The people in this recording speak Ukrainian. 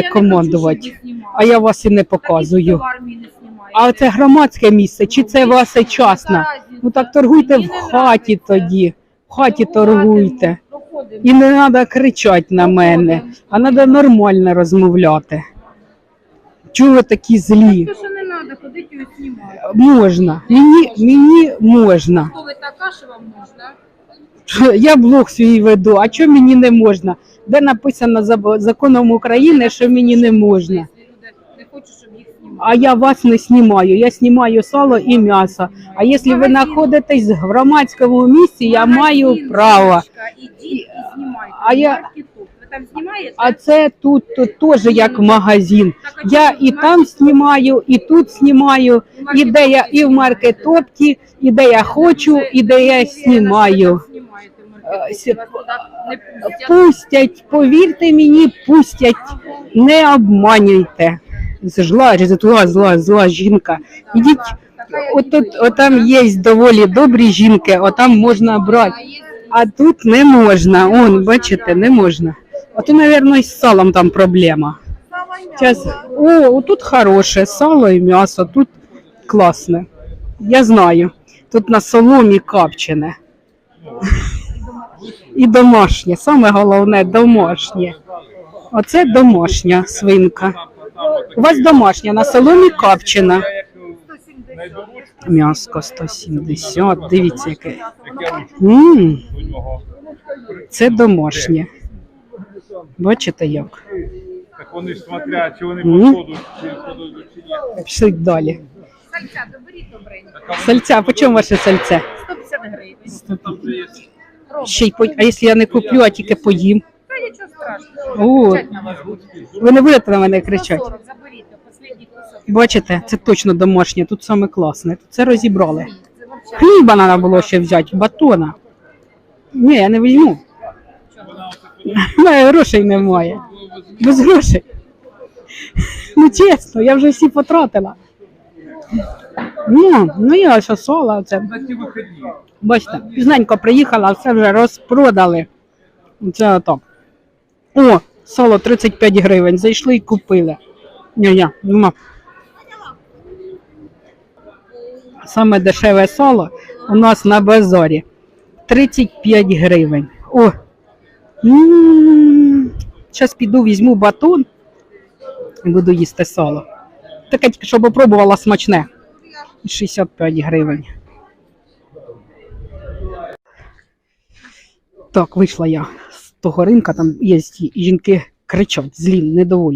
Я не хочу, командувати. щоб ви знімали. А я вас і не Так і показую. в армії не знімаєте. А це громадське місце, чи це ваше частне? Яка разниця? Ну так торгуйте Мені в не хаті нравиться. тоді. В хаті Торгувати торгуйте. проходимо. І не треба кричати на мене, а треба нормально розмовляти. Чого ви такі злі? То, що не треба, ходити і знімати. Можна. Мені, мені можна. Хто ви така, що вам можна? Я блог свій веду, а чого мені не можна? Де написано законом України, що мені не можна? А я вас не знімаю. Я знімаю сало і м'ясо. А якщо ви знаходитесь в громадському місці, я маю право. А я-? А це тут, теж як магазин. Я і там знімаю, і тут знімаю, і де я і в маркетопті, і де я хочу, і де я знімаю. Е, Пустять, повірте мені, пустять, не обманюйте. Зла, зла, зла, зла жінка. Ідіть, отут, отам є доволі добрі жінки, отам можна брати. А тут не можна. Он, бачите, не можна. Ото, мабуть, з салом там проблема. Сейчас... О, тут хороше сало і м'ясо, тут класне. Я знаю. Тут на соломі капчене. І домашнє. Саме головне домашнє. Оце домашня свинка. У вас домашня, на соломі капчена. М'яско 170. Дивіться, яке. м Це домашнє. Бачите як? Так вони ж смотрять, чи вони походуть, чи походуть, чи ні. Пішли далі. Сальця, доберіть добренько. Сальця, по чому ваше сальце? 150 гривень. Там же є Ще й по... А якщо я не куплю, а тільки поїм? Та нічого страшного. О, Кричать на вас ви не будете на мене кричати. 140, заберіть, то останній кусок. Бачите, це точно домашнє, тут саме класне. Тут це розібрали. Це вообще. Хліба треба було ще взяти, батона. Ні, я не візьму. У мене грошей немає. Без грошей. Ну чесно, я вже всі потратила. Ну, ну я що соло, це. Бачите, пізненько приїхала, все вже розпродали. Це отак. О, сало 35 гривень. Зайшли і купили. Ні-ні, нема. Саме дешеве сало у нас на базарі 35 гривень. О! Зараз піду візьму батон і буду їсти сало. Таке щоб попробувала смачне. 65 гривень. Так, вийшла я з того ринка, там є жінки кричать, злі, недовольні.